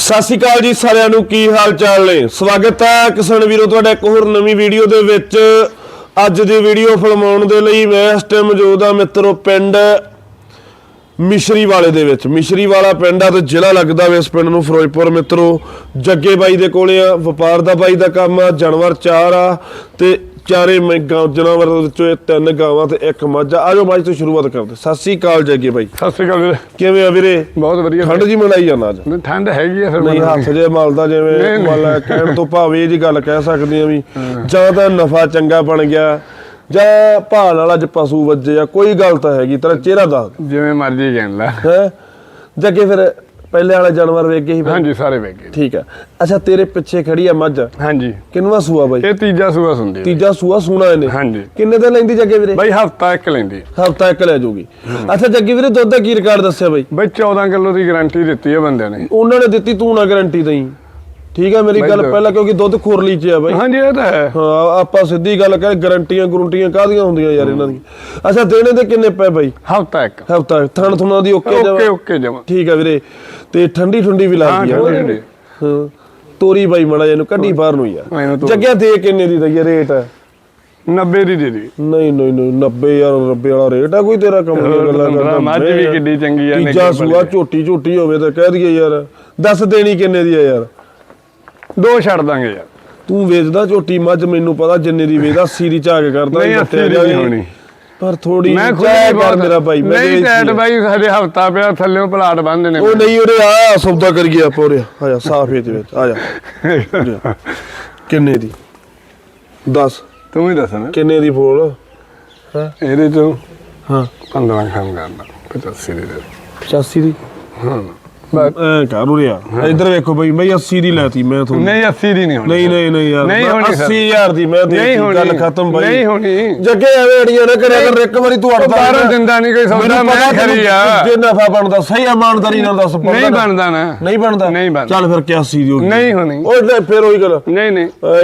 ਸਤਿ ਸ਼੍ਰੀ ਅਕਾਲ ਜੀ ਸਾਰਿਆਂ ਨੂੰ, ਕੀ ਹਾਲ ਚਾਲ ਨੇ? ਸਵਾਗਤ ਹੈ ਕਿਸਾਨ ਵੀਰੋ ਤੁਹਾਡਾ ਇੱਕ ਹੋਰ ਨਵੀਂ ਵੀਡੀਓ ਦੇ ਵਿੱਚ। ਅੱਜ ਦੀ ਵੀਡੀਓ ਫਿਲਮਾਉਣ ਦੇ ਲਈ ਮੈਂ ਇਸ ਟਾਈਮ ਮੌਜੂਦ ਹਾਂ ਮਿੱਤਰੋ ਪਿੰਡ ਮਿਸ਼ਰੀ ਵਾਲੇ ਦੇ ਵਿੱਚ। ਮਿਸ਼ਰੀ ਵਾਲਾ ਪਿੰਡ ਆ ਤੇ ਜ਼ਿਲ੍ਹਾ ਲੱਗਦਾ ਵੇ ਇਸ ਪਿੰਡ ਨੂੰ ਫਿਰੋਜ਼ਪੁਰ ਮਿੱਤਰੋ। ਜੱਗੇ ਬਾਈ ਦੇ ਕੋਲੇ ਆ ਵਪਾਰ ਦਾ ਬਾਈ ਦਾ ਕੰਮ ਆ ਜਾਨਵਰ ਚਾਰ ਆ ਤੇ ਚਾਰੇ ਜਾਨਵਰ ਦੇ ਵਿੱਚੋਂ ਇਹ ਤਿੰਨ ਗਾਵਾਂ ਤੇ ਇੱਕ ਮੱਝ ਆ। ਆਜੋ ਮੱਝ ਤੋਂ ਸ਼ੁਰੂਆਤ ਕਰਦੇ। ਸਤਿ ਸ਼੍ਰੀ ਅਕਾਲ ਜੱਗੇ ਬਾਈ। ਸਤਿ ਸ਼੍ਰੀ ਅਕਾਲ ਵੀਰੇ। ਕਿਵੇਂ ਆ ਵੀਰੇ? ਬਹੁਤ ਵਧੀਆ। ਠੰਡ ਜੀ ਮਨਾਈ ਜਾਂਦਾ ਅੱਜ। ਨਹੀਂ, ਠੰਡ ਹੈਗੀ ਆ ਫਿਰ ਨਹੀਂ। ਹੱਥ ਜੇ ਮਲਦਾ ਜਿਵੇਂ। ਮਲ ਕਹਿਣ ਤੋਂ ਭਾਵੇਂ ਇਹ ਜੀ ਗੱਲ ਕਹਿ ਸਕਦੇ ਆ ਵੀ ਜਾਂ ਤਾਂ ਨਫਾ ਚੰਗਾ ਬਣ ਗਿਆ ਜਾਂ ਭਾਲ ਵਾਲਾ ਜ ਪਸ਼ੂ ਵੱਜੇ ਆ ਕੋਈ ਗੱਲ ਤਾਂ ਹੈਗੀ ਤੇਰਾ ਚਿਹਰਾ ਦੱਸ ਜਿਵੇਂ ਮਰਜ਼ੀ ਕਹਿਣ ਲੈ। ਹੈ? ਜੱਗੇ ਫਿਰ ਪਹਿਲੇ ਵਾਲੇ ਜਾਨਵਰ ਵੇਖ ਕੇ ਹੀ ਫਿਰ? ਹਾਂਜੀ ਸਾਰੇ ਵੇਗੇ ਠੀਕ ਆ। ਅੱਛਾ ਤੇਰੇ ਪਿੱਛੇ ਖੜੀ ਆ ਮੱਝ। ਹਾਂਜੀ। ਕਿੰਨਵਾ ਸੂਆ ਬਾਈ? ਇਹ ਤੀਜਾ ਸੂਆ ਸੁਣਦੀ ਤੀਜਾ ਸੂਆ ਸੂਣਾ ਇਹਨੇ। ਹਾਂਜੀ। ਕਿੰਨੇ ਦਿਨ ਲੈਂਦੀ ਜੱਗੇ ਵੀਰੇ? ਬਈ ਹਫਤਾ ਇੱਕ ਲੈਂਦੀ। ਹਫਤਾ ਇੱਕ ਲੈ ਜਾਊਗੀ ਅੱਛਾ ਜੱਗੇ ਵੀਰੇ ਦੁੱਧ ਦਾ ਕੀ ਰਿਕਾਰਡ ਦੱਸਿਆ ਬਾਈ? ਬਈ 14 ਕਿਲੋ ਦੀ ਗਾਰੰਟੀ ਦਿੱਤੀ ਹੈ ਬੰਦਿਆਂ ਨੇ। ਉਹਨਾਂ ਨੇ ਦਿੱਤੀ ਤੂੰ ਨਾ ਗਾਰੰਟੀ ਦਈ। ਠੀਕ ਆ ਮੇਰੀ ਗੱਲ। ਪਹਿਲਾਂ ਕਿਉਂਕਿ ਦੁੱਧ ਖੁਰਲੀ ਚ ਆ ਬਾਈ। ਹਾਂਜੀ ਇਹ ਤਾਂ ਹੈ। ਹਾਂ ਆਪਾਂ ਸਿੱਧੀ ਗੱਲ ਕਰੇ ਗਰੰਟੀਆਂ ਗਰੰਟੀਆਂ ਕਾਹਦੀਆਂ ਹੁੰਦੀਆਂ ਯਾਰ ਇਹਨਾਂ ਦੀਆਂ? ਅੱਛਾ ਦੇਣੇ ਤੇ ਕਿੰਨੇ ਪਏ ਬਾਈ? ਹਫਤਾ ਇੱਕ। ਹਫਤਾ ਥਣ ਥੁਣਾ ਦੀ ਓਕੇ ਓਕੇ ਓਕੇ ਜਮਾ। ਠੀਕ ਆ ਵੀਰੇ ਤੇ ਠੰਡੀ ਠੰਡੀ ਵੀ ਹਾਂ ਲੱਗਦੀ ਆ। ਹਾਂ ਤੋਰੀ ਬਾਈ ਮੜਾ ਇਹਨੂੰ ਕੱਢੀ ਬਾਹਰ ਨੂੰ ਯਾਰ। ਜੱਗਿਆ ਦੇ ਕਿੰਨੇ ਦੀ ਦਈਏ ਰੇਟ? 90 ਦੀ ਦੇ ਦੀ। ਨਹੀਂ ਨਹੀਂ ਨਹੀਂ 90 ਯਾਰ 90 ਵਾਲਾ ਰੇਟ ਆ ਕੋਈ ਤੇਰਾ ਕੰਮ ਦੀਆਂ ਗੱਲਾਂ ਕਰਦਾ ਮੱਝ ਵੀ ਕਿੱਡੀ ਚੰਗੀ ਆ ਤੀਜਾ ਨਿੱਕੀ ਸੂਆ। ਝੋਟੀ ਝੋਟੀ ਹੋਵੇ ਤਾਂ ਕਹਿ ਦਈਏ ਯਾਰ ਦੱਸ ਦੇਣੀ ਕਿੰਨੇ ਦੀ ਆ ਯਾਰ? ਦੋ ਛੱਡ ਦਾਂਗੇ ਯਾਰ। ਤੂੰ ਵੇਚਦਾ ਝੋਟੀ ਮੱਝ ਮੈਨੂੰ ਪਤਾ ਜਿੰਨੇ ਦੀ ਵੇਚਦਾ ਸੀਰੀ ਝਾਕ ਕਰਦਾ ਨਹੀਂ 80 ਦੀ। ਨਹੀਂ ਹੋਣੀ। ਪਰ ਥੋੜੀ ਮੈਂ ਖੁਦ ਹੀ ਬਹੁਤ ਮੇਰਾ ਭਾਈ ਮੈਂ ਨਹੀਂ ਟੈਟ। ਬਾਈ ਸਾਡੇ ਹਫਤਾ ਪਿਆ ਥੱਲੇੋਂ ਪਲਾਟ ਬੰਨਦੇ ਨੇ ਉਹ ਨਹੀਂ ਉਰੇ ਆ ਸੌਦਾ ਕਰ ਗਿਆ ਪੋਰੇ ਆ ਜਾ ਸਾਫ਼ ਇਹ ਵਿੱਚ ਆ ਜਾ। ਉਰੇ। ਕਿੰਨੇ ਦੀ? 10 ਤੂੰ ਹੀ ਦੱਸ ਨਾ। ਕਿੰਨੇ ਦੀ ਫੋਲ? ਇਹਦੇ ਚੋਂ ਹਾਂ। 15 ਖਾਮ ਕਰਨਾ 85 ਦੀ ਦੇ। 85 ਦੀ? ਹਾਂ। ਐ ਕਰ ਉਰੇ ਆ ਇੱਧਰ ਵੇਖੋ ਬਈ ਮੈਂ 80 ਦੀ ਲੈਤੀ ਮੈਂ ਤੁਹਾਨੂੰ। ਨਹੀਂ 80 ਦੀ ਨਹੀਂ ਹੋਣੀ ਨਹੀਂ ਨਹੀਂ ਨਹੀਂ ਯਾਰ ਨਹੀਂ ਮੈਂ ਹੋਣੀ ਸਰ। 80000 ਦੀ ਮੈਂ ਨਹੀਂ ਦੇਤੀ ਹੋਣੀ। ਗੱਲ ਖਤਮ ਬਾਈ। ਨਹੀਂ ਹੋਣੀ। ਜੱਗੇ ਐਵੇਂ ਅੜੀਆਂ ਨਾ ਕਰਿਆ ਕਰ ਇੱਕ ਵਾਰੀ ਤੂੰ ਉਹ ਅੜਦਾ ਬਾਹਰੋਂ ਰਹਿਣਾ। ਦਿੰਦਾ ਨਹੀਂ ਕੋਈ ਸੌਦਾ ਮੈਨੂੰ ਮੈਂ ਪਤਾ ਖਰੀ ਆ ਜੇ ਨਫਾ ਬਣਦਾ ਸਹੀ ਇਮਾਨਦਾਰੀ ਨਾਲ ਦੱਸ ਬਣਦਾ ਨਹੀਂ ਨਾ। ਬਣਦਾ ਨਾ। ਨਹੀਂ ਬਣਦਾ। ਨਹੀਂ ਬਣਦਾ। ਚੱਲ ਫਿਰ 81 ਦੀ ਹੋ ਗਈ। ਨਹੀਂ ਹੋਣੀ। ਉਹ ਲੈ ਫਿਰ ਉਹੀ ਗੱਲ। ਨਹੀਂ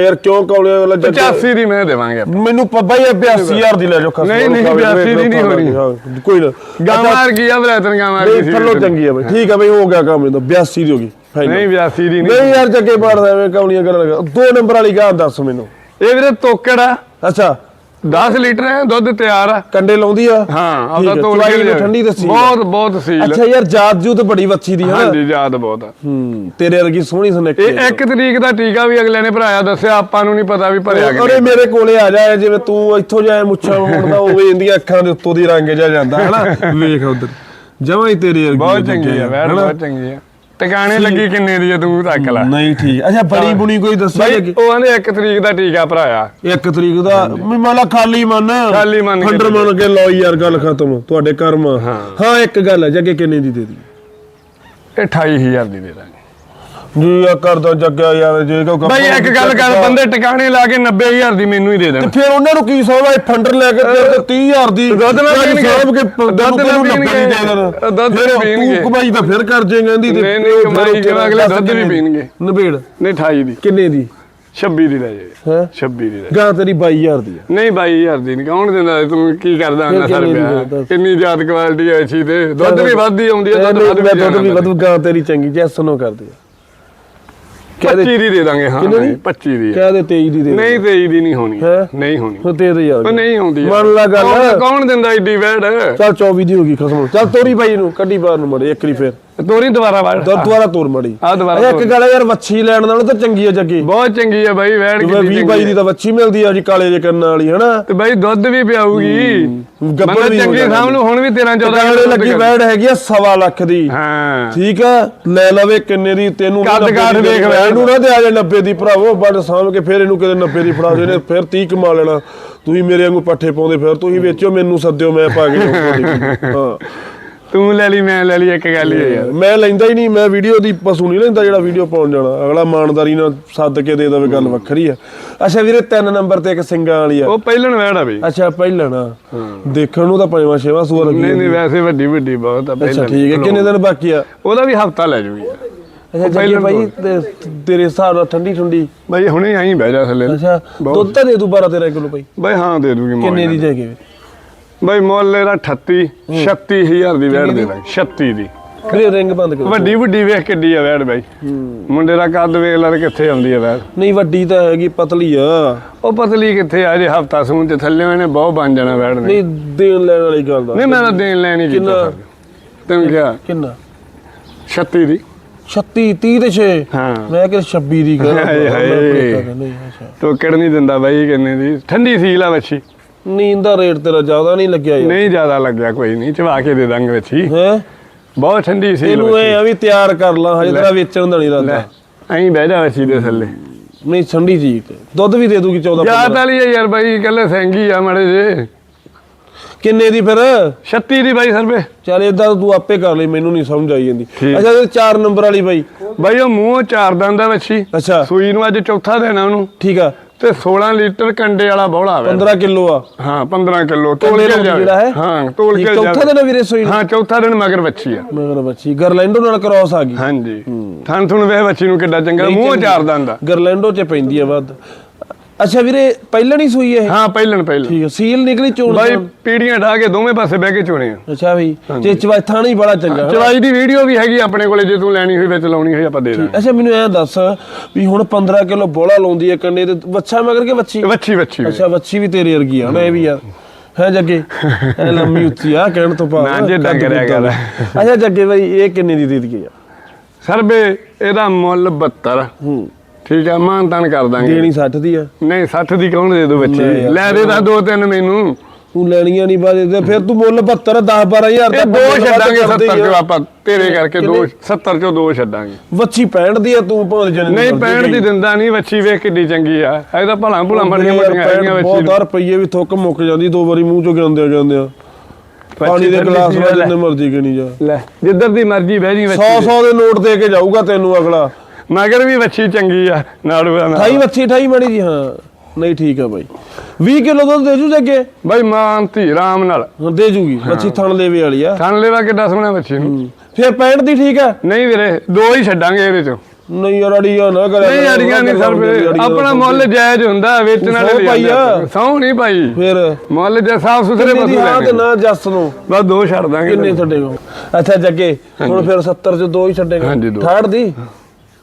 ਯਾਰ ਕਿਉਂ ਕੌਲੇ ਵਾਲਾ ਜੱਗੇ? 85 ਦੀ ਮੈਂ ਦੇਵਾਂਗੇ। ਮੈਨੂੰ ਪ- ਬਾਈ 82000 ਦੀ ਲੈ ਜਾਓ ਖਸਮ। ਨਹੀਂ, ਨਹੀਂ, ਨੂੰ ਖਾਵੇ, 82 ਦੀ ਨਹੀਂ ਹੋਣੀ। ਹਾਂ, ਕੋਈ ਨਾ। ਗਈ ਚੰਗੀ ਆ ਬਈ। ਠੀਕ ਆ ਬਈ ਹੋ ਗਿਆ। ਕੰਮ ਇਹਦਾ 82 ਦੀ ਹੋ ਗਈ final। ਨਹੀਂ 82 ਦੀ ਨਹੀਂ। ਨਹੀਂ ਯਾਰ ਜੱਗੇ ਪਾੜਦਾ ਐਵੇਂ ਕੌਣੀਆਂ ਗੱਲਾਂ ਲਗਾ। ਦੋ ਨੰਬਰ ਵਾਲੀ ਗਾਂ ਦੱਸ ਮੈਨੂੰ। ਇਹ ਵੀਰੇ ਤੋਕੜ ਆ। ਅੱਛਾ। 10 ਲੀਟਰ ਹੈ ਦੁੱਧ ਤਿਆਰ ਆ। ਕੰਡੇ ਲਾਉਂਦੀ ਆ? ਹਾਂ ਠੀਕ ਆਪਦਾ ਹੈ, ਚਵਾਈ ਨੂੰ ਲਿਆ। ਠੰਡੀ ਦੱਸੀ ਆ। ਬਹੁਤ ਬਹੁਤ ਸੀਲ। ਅੱਛਾ ਯਾਰ ਜਾਤ ਜੂਤ ਬੜੀ ਵੱਛੀ ਦੀ ਹੈ ਹਾਂਜੀ ਯਾਦ ਬਹੁਤ ਆ। ਹੂੰ ਤੇਰੇ ਵਰਗੀ ਸੋਹਣੀ ਸੁਨੱਖੀ ਇਹ ਇੱਕ ਤਰੀਕ ਦਾ ਟੀਕਾ ਵੀ ਅਗਲੇ ਨੇ ਭਰਾਇਆ ਦੱਸਿਆ ਆਪਾਂ ਨੂੰ ਨਹੀਂ ਪਤਾ ਵੀ ਭਰਿਆ ਕਿ ਅਰੇ ਨਹੀਂ। ਮੇਰੇ ਕੋਲੇ ਆ ਜਾ ਜਿਵੇਂ ਤੂੰ ਇੱਥੋਂ ਜਾਏ ਮੁੱਛਾਂ ਮੁੰਡਦਾ ਹੋਵੇ ਇਹਦੀਆਂ ਅੱਖਾਂ ਦੇ ਉੱਤੋਂ ਦੀ ਰੰਗ ਜਾ ਜਾਂਦਾ ਹਨਾ? ਵੇਖ ਉਧਰ। ਜਮਾਂ ਹੀ ਤੇਰੇ ਵਰਗੀ ਬਹੁਤ ਚੰਗੀ ਆ ਹਨਾ? ਬਹੁਤ ਚੰਗੀ ਆ। ਟਿਕਾਣੇ ਲੱਗੀ ਕਿੰਨੇ ਦੀ ਆ ਤੂੰ ਤੱਕ ਲੈ। ਨਹੀਂ ਠੀਕ। ਅੱਛਾ ਬੜੀ ਬੁਣੀ ਕੋਈ ਦੱਸਿਆ ਬਾਈ ਉਹ ਆਂਦੇ ਇੱਕ ਤਰੀਕ ਦਾ ਟੀਕਾ ਭਰਾਇਆ। ਇੱਕ ਤਰੀਕ ਦਾ? ਮੈਂ ਮਾਲਾ ਖਾਲੀ ਮੰਨ। ਖਾਲੀ ਮੰਨ ਕੇ ਫੰਡਰ ਮੰਨ ਕੇ ਲਓ ਯਾਰ ਗੱਲ ਖਤਮ। ਤੁਹਾਡੇ ਕਰਮ ਆ। ਹਾਂ। ਹਾਂ ਇੱਕ ਗੱਲ ਹੈ ਜੱਗੇ ਕਿੰਨੇ ਦੀ ਦੇ ਦੀ। ਇਹ 28000 ਦੀ ਦੇ ਦਾਂਗੇ। ਜੀ ਆ ਕਰਦਾ ਜੱਗਾ ਯਾਰ ਜੇ ਕੋ ਬਾਈ ਇੱਕ ਗੱਲ ਕਰ ਬੰਦੇ ਟਿਕਾਣੇ ਲਾ ਕੇ 90000 ਦੀ ਮੈਨੂੰ ਹੀ ਦੇ ਦੇਣ ਫਿਰ ਉਹਨਾਂ ਨੂੰ ਕੀ ਸੋਚਦਾ ਇਹ ਫੰਡਰ ਲੈ ਕੇ ਤੇ 30000 ਦੀ ਦੁੱਧ ਨਾ ਪੀਣਗੇ। ਸਾਂਭ ਕੇ ਦੁੱਧ ਨਾ ਤੈਨੂੰ ਨੱਬੇ ਦੀ ਪੀਣਗੇ। ਦੇ ਦੇਣ। ਦੁੱਧ ਨਾ ਪੀਣਗੇ। ਤੂੰ ਕਮਾਈ ਤਾਂ ਫਿਰ ਕਰ ਜਾਏਗਾ ਇਹਦੀ ਤੇ ਨਹੀਂ, ਨਹੀਂ, ਕਮਾਈ ਕਿਉਂ? ਅਗਲੇ ਦੁੱਧ ਵੀ? ਪੀਣਗੇ। ਨਿਬੇੜ ਨਹੀਂ 28 ਦੀ ਕਿੰਨੇ ਦੀ 26 ਦੀ ਲੈ ਜੇ ਹੈ 26 ਦੀ ਲੈ ਗਾਂ ਤੇਰੀ 22000 ਦੀ ਨਹੀਂ 22000 ਦੀ ਨਹੀਂ ਕੌਣ ਦਿੰਦਾ ਤੂੰ ਕੀ ਕਰਦਾ ਹੁੰਦਾ ਫਿਰ ਸਰ ਪਿਆ। ਕਿੰਨੀ ਜ਼ਿਆਦਾ ਕੁਆਲਿਟੀ ਐ ਅੱਛੀ ਤੇ ਦੁੱਧ ਵੀ ਵੱਧਦੀ ਆਉਂਦੀ ਹੈ ਦੁੱਧ ਵੀ ਦੁੱਧ ਵੀ ਜਾਣਾ ਵਧੂ ਗਾਂ ਤੇਰੀ ਚੰਗੀ ਜੈਸ ਨੂੰ ਆ 25 ਦੀ ਦੇ ਦਾਂਗੇ ਹਾਂ ਕਿੰਨੇ ਦੀ? 25 ਦੀ ਹੈ। ਕਹਿ ਦੇ 23 ਦੀ ਦੇ ਦੇ। ਨਹੀਂ 23 ਦੀ ਨਹੀਂ ਹੋਣੀ ਹੈਂ? ਨਹੀਂ ਹੋਣੀ ਉਹ ਦੇ ਦੇ ਯਾਰ ਉਹ ਨਹੀਂ ਹੁੰਦੀ ਯਾਰ। ਮੰਨ ਲਾ ਗੱਲ। ਕੌਣ- ਕੌਣ ਦਿੰਦਾ ਏਡੀ ਵੈੜ ਚੱਲ 24 ਦੀ ਹੋ ਗਈ ਖਸਮ। ਚੱਲ ਤੋਰੀ ਬਾਈ ਨੂੰ ਕੱਢੀ ਬਾਹਰ ਨੂੰ ਮੜੇ ਇੱਕ ਵਾਰੀ ਫੇਰ ਤੋਰੀ ਦੁਬਾਰਾ ਵੜ। ਦ- ਦੁਬਾਰਾ ਤੋਰ ਮੜੀ। ਆ ਦੁਬਾਰਾ ਇੱਕ। ਗੱਲ ਆ ਯਾਰ ਵੱਛੀ ਲੈਣ ਨਾਲੋਂ ਤਾਂ ਚੰਗੀ ਆ ਜੱਗੀ। ਬਹੁਤ ਚੰਗੀ ਹੈ ਬਾਈ ਵੈੜ ਕਿੰਨੀ 20 ਚੰਗੀ ਬਾਈ ਦੀ। ਤਾਂ ਵੱਛੀ ਮਿਲਦੀ ਆ ਜੀ ਕਾਲੇ ਜੇ ਕੰਨਾਂ ਵਾਲੀ ਹਨਾ? ਤੇ ਬਾਈ ਦੁੱਧ ਵੀ ਪਿਆਊਗੀ। ਗੱਬੜ ਵੀ ਚੰਗੀ ਸਾਹਮ ਨੂੰ ਹੁਣ ਵੀ 13 14 ਟਿਕਾਣੇ ਲੱਗੀ ਵੈੜ ਹੈਗੀ ਆ ਸਵਾ ਲੱਖ ਦੀ। ਹਾਂ। ਠੀਕ ਆ? ਲੈ ਲਵੇ ਕਿੰਨੇ ਦੀ ਤੈਨੂੰ ਕੱਦ ਕਾਠ ਵੇਖ। ਵੈੜ ਇਹਨੂੰ ਨਾ ਤੇ ਆ ਜਾ 90 ਦੀ ਭਰਾਵੋ ਬੜ ਸਾਂਭ ਕੇ ਫਿਰ ਇਹਨੂੰ ਕਿਤੇ 90 ਦੀ ਫੜਾ ਦੇ ਨੇ ਫਿਰ 30 ਕਮਾ ਲੈਣਾ। ਤੁਸੀਂ ਮੇਰੇ ਵਾਂਗੂ ਪੱਠੇ ਪਾਉਂਦੇ ਫਿਰ ਤੁਸੀਂ ਵੇਚੋ ਮੈਨੂੰ ਸੱਦਿਓ ਮੈਂ ਪਾ ਕੇ ਹਾਂ। ਤੂੰ ਲੈ ਲਈ ਮੈਂ ਲੈ ਲਈ ਇੱਕ ਗੱਲ ਹੀ ਹੈ ਯਾਰ। ਮੈਂ ਲੈਂਦਾ ਹੀ ਨਹੀਂ ਮੈਂ ਵੀਡੀਓ ਦੀ ਪਸ਼ੂ ਨਹੀਂ ਲੈਂਦਾ ਜਿਹੜਾ ਵੀਡੀਓ ਪਾਉਣ ਜਾਣਾ। ਅਗਲਾ ਇਮਾਨਦਾਰੀ ਨਾਲ ਸੱਦ ਕੇ ਦੇ ਦੇਵੇ ਗੱਲ ਵੱਖਰੀ ਆ। ਅੱਛਾ ਵੀਰੇ ਤਿੰਨ ਨੰਬਰ ਤੇ ਇੱਕ ਸਿੰਘਾਂ ਵਾਲੀ ਆ। ਉਹ ਪਹਿਲਣ ਵੈੜ ਆ ਬਈ ਅੱਛਾ ਪਹਿਲਾਂ ਨਾ ਦੇਖਣ ਨੂੰ ਤਾਂ ਪੰਜਵਾਂ ਛੇਵਾਂ ਸੂਆ ਲੱਗੀ ਨਹੀਂ ਨਹੀਂ ਵੈਸੇ ਵੱਡੀ ਵੱਡੀ ਬਹੁਤ ਆ ਅੱਛਾ ਪਹਿਲਣ ਠੀਕ ਹੈ। ਕਿੰਨੇ ਦਿਨ ਬਾਕੀ ਆ? ਉਹਦਾ ਵੀ ਹਫਤਾ ਲੈ ਜੂਗੀ। ਯਾਰ ਅੱਛਾ ਜੱਗੇ ਭਾਈ ਤੇ ਤੇਰੇ ਹਿਸਾਬ ਨਾਲ ਠੰਡੀ ਠੰਡੀ? ਬਾਈ ਹੁਣੇ ਆਈ ਬਹਿ ਜਾ ਥੱਲੇ। ਅੱਛਾ ਦੁੱਧ ਤਾਂ ਦੇ ਦੂ 12 13 ਕਿਲੋ ਭਾਈ ਬਾਈ ਹਾਂ ਦੇ ਦੂਗੀ ਮੌਜ ਕਿੰਨੇ ਦੀ ਨਾਲ। ਜਾਗੇ ਬਾਈ ਮੁੱਲ ਇਹਦਾ 38 36000 ਦੀ ਵੈੜ ਦੇ ਦਾਂਗੇ 36 ਦੀ। ਵੀਰੇ ਰਿੰਗ ਬੰਦ ਕਰੋ? ਵੱਡੀ ਵੱਡੀ ਵੇਖ ਕਿੱਡੀ ਆ ਵੈੜ ਬਾਈ। ਮੁੰਡੇ ਦਾ ਕੱਦ ਵੇਖ ਲੈ ਤੇ ਕਿੱਥੇ ਆਉਂਦੀ ਆ ਵੈੜ। ਨਹੀਂ ਵੱਡੀ ਤਾਂ ਹੈਗੀ ਪਤਲੀ ਆ। ਉਹ ਪਤਲੀ ਕਿੱਥੇ ਆ? ਜੇ ਹਫਤਾ ਸੂਨ ਤੇ ਥੱਲੇ ਇਹਨੇ ਬਹੁਤ ਬਣ ਜਾਣਾ ਵੈੜ ਨੇ। ਨਹੀਂ ਦੇਣ ਲੈਣ ਵਾਲੀ ਗੱਲ ਦਾ ਨਹੀਂ ਮੈਂ ਤਾਂ ਦੇਣ ਲੈਣੀ ਕਿੰਨਾ? ਤੈਨੂੰ ਕਿਹਾ? ਕਿੰਨਾ? 36 ਦੀ। 36 30 ਤੇ 6 ਹਾਂ। ਮੈਂ ਕਿ 26 ਦੀ ਗੱਲ ਹਾਏ ਹਾਏ। ਟੋਕੜ ਨਹੀਂ ਦਿੰਦਾ ਬਾਈ ਕਿੰਨੇ ਦੀ। ਠੰਡੀ ਸੀਲ ਆ ਵੱਛੀ। ਨੀਂਦ ਦਾ ਰੇਟ ਤੇਰਾ ਜ਼ਿਆਦਾ ਨਹੀਂ ਲੱਗਿਆ ਯਾਰ। ਨਹੀਂ ਜ਼ਿਆਦਾ ਲੱਗਿਆ ਕੋਈ ਨਹੀਂ। ਚਵਾ ਕੇ ਦੇ ਦਾਂਗੇ ਵੱਛੀ ਹੈ। ਬਹੁਤ ਠੰਡੀ ਸੀਲ ਇਹਨੂੰ ਇਹ ਆ ਵੀ ਤਿਆਰ ਕਰ ਲਾ ਹਜੇ ਤੇਰਾ ਵੇਚਣ ਦਾ ਨਹੀਂ ਲੈ ਇਰਾਦਾ ਐਂ ਬਹਿ ਜਾ ਵੱਛੀ ਦੇ ਥੱਲੇ। ਨਹੀਂ ਠੰਡੀ ਚੀਜ਼ ਦੁੱਧ ਵੀ ਦੇ ਦੂਗੀ 14 ਯਾਦ 15 ਵਾਲੀ ਆ ਯਾਰ ਬਾਈ ਕੱਲੇ ਸੈਂਗੀ ਆ ਮੜੇ ਜੇ ਕਿੰਨੇ ਦੀ ਫਿਰ? 36 ਦੀ ਬਾਈ ਸਰਵੇ। ਚੱਲ ਇਦਾਂ ਤੂੰ ਆਪੇ ਕਰ ਲਈ ਮੈਨੂੰ ਨਹੀਂ ਸਮਝ ਆਈ ਜਾਂਦੀ। ਅੱਛਾ ਤੇ 4 ਨੰਬਰ ਵਾਲੀ ਬਾਈ। ਬਾਈ ਉਹ ਮੂੰਹ ਚਾਰ ਦੰਦਾ ਵੱਛੀ ਅੱਛਾ। ਸੂਈ ਨੂੰ ਅੱਜ ਚੌਥਾ ਦੇਣਾ ਉਹਨੂੰ। ਠੀਕ ਆ। ਤੇ 16 ਲੀਟਰ ਕੰਡੇ ਵਾਲਾ ਬੌਲਾ ਵੇ। 15 ਕਿਲੋ ਆ। ਹਾਂ 15 ਕਿਲੋ। ਤੋਲ ਕੇ ਜਿਹੜਾ ਹੈ? ਹਾਂ ਤੋਲ ਕੇ ਚੌਥਾ ਦਿਨ ਵੀਰੇ ਸੋਈ ਹਾਂ ਚੌਥਾ ਦਿਨ ਮਗਰ ਵੱਛੀ ਆ। ਮਗਰ ਬੱਚੀ ਗਰਲੈਂਡੋ ਨਾਲ ਕ੍ਰਾਸ ਆ ਗਈ। ਹਾਂਜੀ। ਥਣ ਥੁਣ ਵੇ ਵੱਛੀ ਨੂੰ ਕਿੱਡਾ ਚੰਗਾ। ਮੂੰਹ ਚੰਗੀ। ਚਾਰ ਦੰਦਾ ਗਰਲੈਂਡੋ ਚ ਪੈਂਦੀ ਆ ਵੱਧ। ਅੱਛਾ ਵੀਰੇ ਪਹਿਲਾਂ ਨਹੀਂ ਸੂਈ ਇਹ? ਹਾਂ ਪਹਿਲਣ ਪਹਿਲਣ। ਠੀਕ ਆ ਸੀਲ ਨਿਕਲੀ ਚੋਣ ਬਾਈ ਚੋਣ। ਪੀੜੀਆਂ ਢਾ ਕੇ ਦੋਵੇਂ ਪਾਸੇ ਬਹਿ ਕੇ ਚੋਣੇ ਆ। ਅੱਛਾ ਵੀ ਜੇ ਚਵਾਥਾ ਨਹੀਂ ਬੜਾ ਚੰਗਾ? ਚਵਾਈ ਦੀ ਵੀਡੀਓ ਵੀ ਹੈਗੀ ਆਪਣੇ ਕੋਲੇ ਜੇ ਤੂੰ ਲੈਣੀ ਹੋਈ ਵਿੱਚ ਲਾਉਣੀ ਹੋਈ ਆਪਾਂ ਦੇ ਦਾਂਗੇ। ਅੱਛਾ ਮੈਨੂੰ ਐ ਦੱਸ ਵੀ ਹੁਣ 15 ਕਿਲੋ ਬੋਲਾ ਲਾਉਂਦੀ ਹੈ ਕੰਡੇ ਤੇ ਵੱਛਾ ਮਗਰ ਕੇ ਵੱਛੀ? ਵੱਛੀ ਵੱਛੀ ਵੇ। ਅੱਛਾ ਵੱਛੀ ਵੀ ਤੇਰੇ ਵਰਗੀ ਆ ਇਹ ਵੀ ਯਾਰ ਹੈ ਜੱਗੇ? ਐ ਲੰਮੀ ਉੱਚੀ ਆ ਕਹਿਣ ਤੋਂ ਬਾਅਦ ਨਾ ਜੇ ਕੱਦ ਕੁੱਦ। ਕਰ। ਅੱਛਾ ਜੱਗੇ ਬਾਈ ਇਹ ਕਿੰਨੇ ਦੀ ਦੇ ਦਈਏ ਯਾਰ ਸਰਬੇ ਇਹਦਾ ਮੁੱਲ 72 ਹੂੰ। ਠੀਕ ਆ ਮਾਨ ਤਾਨ ਕਰ ਦਾਂਗੇ। ਦੇਣੀ 60 ਦੀ ਆ। ਨਹੀਂ 60 ਦੀ ਕੌਣ ਦੇ ਦੋ ਬੱਚੇ ਨਹੀਂ ਯਾਰ। ਲੈ ਦੇ ਤਾਂ ਦੋ ਤਿੰਨ ਮੈਨੂੰ। ਤੂੰ ਲੈਣੀਆਂ ਨਹੀਂ ਬਾਦੇ ਤੇ ਫਿਰ ਤੂੰ ਮੁੱਲ 72 10 12000 ਇਹ ਦੋ ਛੱਡਾਂਗੇ 70 ਚੋਂ। ਆਪਾਂ ਤੇਰੇ ਕਰਕੇ ਦੋ ਕਿੰਨੇ? 70 ਚੋਂ ਦੋ ਛੱਡਾਂਗੇ। ਵੱਛੀ 65 ਦੀ ਆ ਤੂੰ ਭਾਵੇਂ ਜਨ ਨਹੀਂ ਪੈਣ ਦੀ ਦਿੰਦਾ ਨਹੀਂ ਵੱਛੀ ਵੇਖ ਕਿੱਡੀ ਚੰਗੀ ਆ। ਇਹਦਾ ਭਲਾ ਭੁਲਾ ਮੜੀਆਂ ਮੜੀਆਂ ਵੱਛੀ ਬਹੁਤ ਨੂੰ। ਰੁਪਈਏ ਵੀ ਥੁੱਕ ਮੁੱਕ ਜਾਂਦੀ ਦੋ ਵਾਰੀ ਮੂੰਹ ਚੋਂ ਗਿਣਦੇ ਜਾਂਦੇ ਆ। ਪਾਣੀ ਦੇ ਗਲਾਸ ਲੈ। ਜਿੰਨੇ ਮਰਜ਼ੀ ਗਿਣੀ ਜਾ। ਲੈ ਜਿੱਧਰ ਦੀ ਮਰਜ਼ੀ ਬਹਿ ਜੀ 100 ਵੱਛੀ 100 ਦੇ ਨੋਟ ਦੇ ਕੇ ਜਾਊਗਾ ਤੈਨੂੰ ਅਗਲਾ। ਮਗਰ ਵੀ ਵੱਛੀ ਚੰਗੀ ਆ ਨਾੜੂਆ ਨਾਲ। ਠਾਈ ਵੱਛੀ ਠਾਈ ਮੜੀ ਜੀ ਹਾਂ। ਨਹੀਂ ਠੀਕ ਆ ਬਾਈ। 20 ਕਿਲੋ ਦੁੱਧ ਦੇ ਜੂ ਜੱਗੇ ਬਾਈ ਮਾਨਤੀ ਆਰਾਮ ਨਾਲ। ਹਾਂ ਦੇ ਜੂਗੀ। ਵੱਛੀ ਥਣ ਲੇਵੇ ਵਾਲੀ ਆ। ਥਣ ਲੈਵਾ ਕਿੱਡਾ ਸੋਹਣਾ ਵੱਛੀ ਨੂੰ। ਫਿਰ 65 ਦੀ ਠੀਕ ਆ? ਨਹੀਂ ਵੀਰੇ ਦੋ ਹੀ ਛੱਡਾਂਗੇ ਇਹਦੇ ਚੋਂ। ਨਹੀਂ ਯਾਰ ਅੜੀਆਂ ਨਾ ਕਰਿਆ ਨਹੀਂ ਅੜੀਆਂ ਨਹੀਂ ਸਰ ਵੀਰੇ, ਆਪਣਾ। ਮੁੱਲ ਜਾਇਜ਼ ਹੁੰਦਾ ਵੇਚਣ ਵਾਲੇ ਸਹੁੰ ਪਾਈ ਆ। ਸੌ ਨਹੀਂ ਪਾਈ ਫਿਰ? ਮੁੱਲ ਜੇ ਸਾਫ਼ ਸੁਥਰੇ ਕਿੰਨੇ ਦੀ ਪਸ਼ੂ ਹਾਂ ਤੇ ਲੈਣੇ। ਨਾ ਜੱਸ ਨੂੰ? ਬਸ ਦੋ ਛੱਡ ਦਾਂਗੇ। ਕਿੰਨੇ ਛੱਡੇਗਾ? ਅੱਛਾ ਜੱਗੇ ਹੁਣ ਫਿਰ 70 ਚ ਦੋ ਹੀ ਛੱਡੇਗਾ। ਹਾਂਜੀ, ਦੋ। 68 ਦੀ?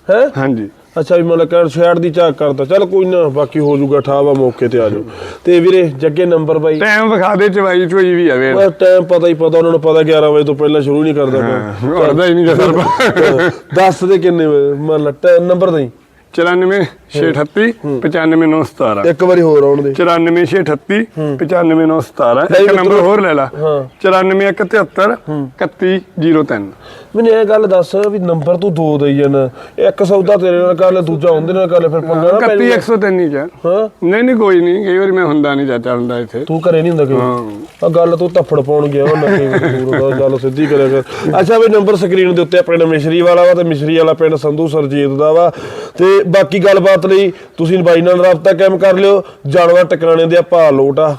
ਹੈ? ਹਾਂਜੀ। ਅੱਛਾ ਵੀ ਮਤਲਬ ਕਹਿਣ 66 ਦੀ ਝਾਕ ਕਰਦਾ। ਚੱਲ ਕੋਈ ਨਾ ਬਾਕੀ ਹੋ ਜਾਊਗਾ ਠਾਵਾ ਮੌਕੇ ਤੇ ਆ ਜਾਓ ਤੇ ਵੀਰੇ ਜੱਗੇ ਨੰਬਰ ਬਾਈ। ਟਾਈਮ ਵਿਖਾ ਦੇ ਚਵਾਈ ਚੋਈ ਵੀ ਆ ਵੇਰ ਉਹ ਟਾਈਮ ਪਤਾ ਹੀ ਪਤਾ ਉਹਨਾਂ ਨੂੰ ਪਤਾ 11 ਵਜੇ ਤੋਂ ਪਹਿਲਾਂ ਸ਼ੁਰੂ ਨਹੀਂ ਕਰਦਾ ਕੋਈ ਉੜਦਾ ਹੀ ਨਹੀਂ ਜਸਰ ਦੱਸ ਦੇ ਕਿੰਨੇ ਵਜੇ ਮੰਨ ਲਾ ਨੰਬਰ ਦੇਈ। 94 638 95 917 ਇੱਕ ਵਾਰੀ ਹੋਰ ਆਉਣ ਦੇ। 94 638 95 917 ਨਹੀਂ, ਇੱਕ ਨੰਬਰ ਹੋਰ ਲੈ ਲਾ। ਹਾਂ। 94 173 3103 ਮੈਨੂੰ ਇਹ ਗੱਲ ਦੱਸ ਵੀ ਨੰਬਰ ਤੂੰ ਦੋ ਦੇਈ ਜਾਣਾ। ਇੱਕ ਸੌਦਾ ਤੇਰੇ ਨਾਲ ਕਰ ਲੈ ਦੂਜਾ ਉਹਦੇ ਨਾਲ ਕਰ ਲੈ ਫਿਰ ਪੰਗਾ ਨਾ ਪੈ 31 ਜਾਊਗਾ। 103 ਨਹੀਂ ਕਿਹਾ ਹਾਂ। ਨਹੀਂ ਨਹੀਂ ਕੋਈ ਨਹੀਂ। ਕਈ ਵਾਰੀ ਮੈਂ ਹੁੰਦਾ ਨਹੀਂ ਚਾਚਾ ਹੁੰਦਾ ਇੱਥੇ। ਤੂੰ ਘਰੇ ਨਹੀਂ ਹੁੰਦਾ ਕਿ ਹਾਂ। ਆ ਗੱਲ ਤੂੰ ਧੱਫੜ ਪਾਉਣ ਗਿਆ ਉਹ ਨੱਕੇ ਦੂਰ ਦਾ। ਗੱਲ ਸਿੱਧੀ ਕਰਿਆ ਕਰ। ਅੱਛਾ ਵੀ ਨੰਬਰ ਸਕਰੀਨ ਦੇ ਉੱਤੇ ਆਪਣੇ ਮਿਸ਼ਰੀ ਵਾਲਾ ਵਾ ਤੇ ਮਿਸ਼ਰੀ ਵਾਲਾ ਪਿੰਡ ਸੰਧੂ ਸਰਜੀਤ ਦਾ ਵਾ। ਤੇ ਬਾਕੀ ਗੱਲਬਾਤ ਲਈ ਤੁਸੀਂ ਬਾਈ ਨਾਲ ਰਾਬਤਾ ਕਾਇਮ ਕਰ ਲਿਓ। ਜਾਨਵਰ ਟਿਕਾਣੇ ਦੇ ਆ ਭਾਅ ਲੋਟ ਆ।